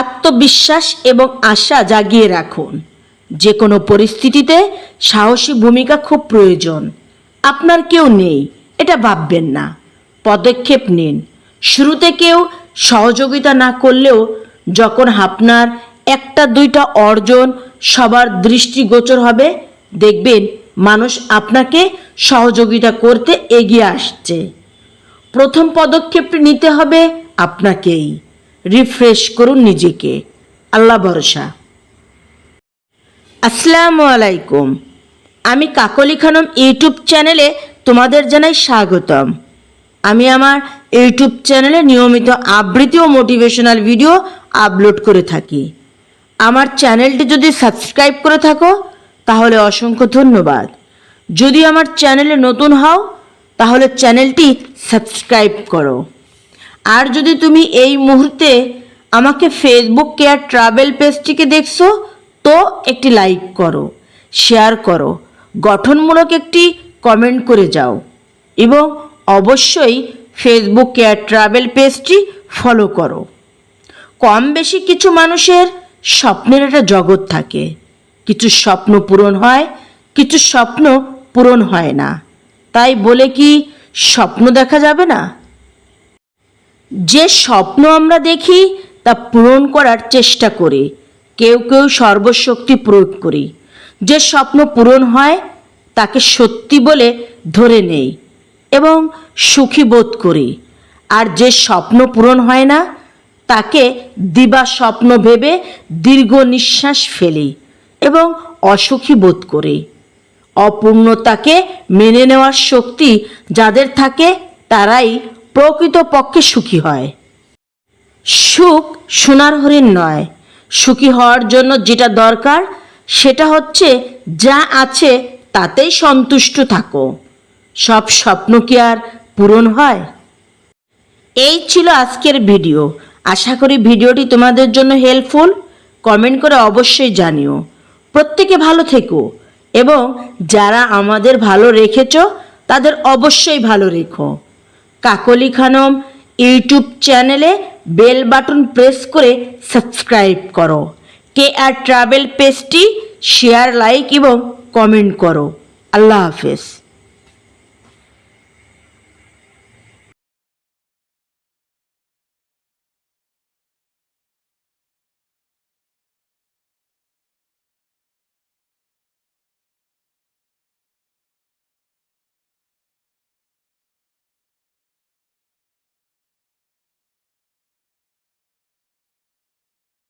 আত্মবিশ্বাস এবং আশা জাগিয়ে রাখুন। যে কোনো পরিস্থিতিতে সাহসী ভূমিকা খুব প্রয়োজন। আপনার কেউ নেই, এটা ভাববেন না। পদক্ষেপ নিন। শুরুতে কেউ সহযোগিতা না করলেও যখন আপনার একটা দুইটা অর্জন সবার দৃষ্টিগোচর হবে, দেখবেন মানুষ আপনাকে সহযোগিতা করতে এগিয়ে আসছে। প্রথম পদক্ষেপটি নিতে হবে আপনাকেই। রিফ্রেশ করুন নিজেকে। আল্লাহ ভরসা। আসসালামু আলাইকুম। আমি কাকলি খানম ইউটিউব চ্যানেলে তোমাদের জানাই স্বাগতম। আমি আমার ইউটিউব চ্যানেলে নিয়মিত আবৃত্তি ও মোটিভেশনাল ভিডিও আপলোড করে থাকি। আমার চ্যানেলটি যদি সাবস্ক্রাইব করে থাকো, তাহলে অসংখ্য ধন্যবাদ। যদি আমার চ্যানেলে নতুন হও, তাহলে চ্যানেলটি সাবস্ক্রাইব করো। আর যদি তুমি এই মুহূর্তে আমাকে ফেসবুক কেয়ার ট্রাভেল পেজটিকে দেখছ, তো একটি লাইক করো শেয়ার করো, গঠনমূলক একটি কমেন্ট করে যাও এবং অবশ্যই ফেসবুক কেয়ার ট্রাভেল পেজটি ফলো করো। কম বেশি কিছু মানুষের স্বপ্নের একটা জগৎ থাকে। কিছু স্বপ্ন পূরণ হয়, কিছু স্বপ্ন পূরণ হয় না। তাই বলে কি স্বপ্ন দেখা যাবে না? যে স্বপ্ন আমরা দেখি, তা পূরণ করার চেষ্টা করি। কেউ কেউ সর্বশক্তি প্রয়োগ করি। যে স্বপ্ন পূরণ হয়, তাকে সত্যি বলে ধরে নেই এবং সুখী বোধ করি। আর যে স্বপ্ন পূরণ হয় না, তাকে দিবা স্বপ্ন ভেবে দীর্ঘ নিঃশ্বাস ফেলি এবং অসুখী বোধ করি। অপূর্ণতাকে মেনে নেওয়ার শক্তি যাদের থাকে, তারাই প্রকৃতপক্ষে সুখী হয়। সুখ সোনার হরিণ নয়। সুখী হওয়ার জন্য যেটা দরকার, সেটা হচ্ছে যা আছে তাতেই সন্তুষ্ট থাকো। সব স্বপ্ন কি আর পূরণ হয়? এই ছিল আজকের ভিডিও। আশা করি ভিডিওটি তোমাদের জন্য হেল্পফুল কমেন্ট করে অবশ্যই জানিও। প্রত্যেকে ভালো থেকো এবং যারা আমাদের ভালো রেখেছ, তাদের অবশ্যই ভালো রেখো। কাকলি খানম ইউটিউব চ্যানেলে বেল বাটন প্রেস করে সাবস্ক্রাইব করো। কে আর ট্রাভেল পেজটি শেয়ার, লাইক এবং কমেন্ট করো। আল্লাহ হাফেজ।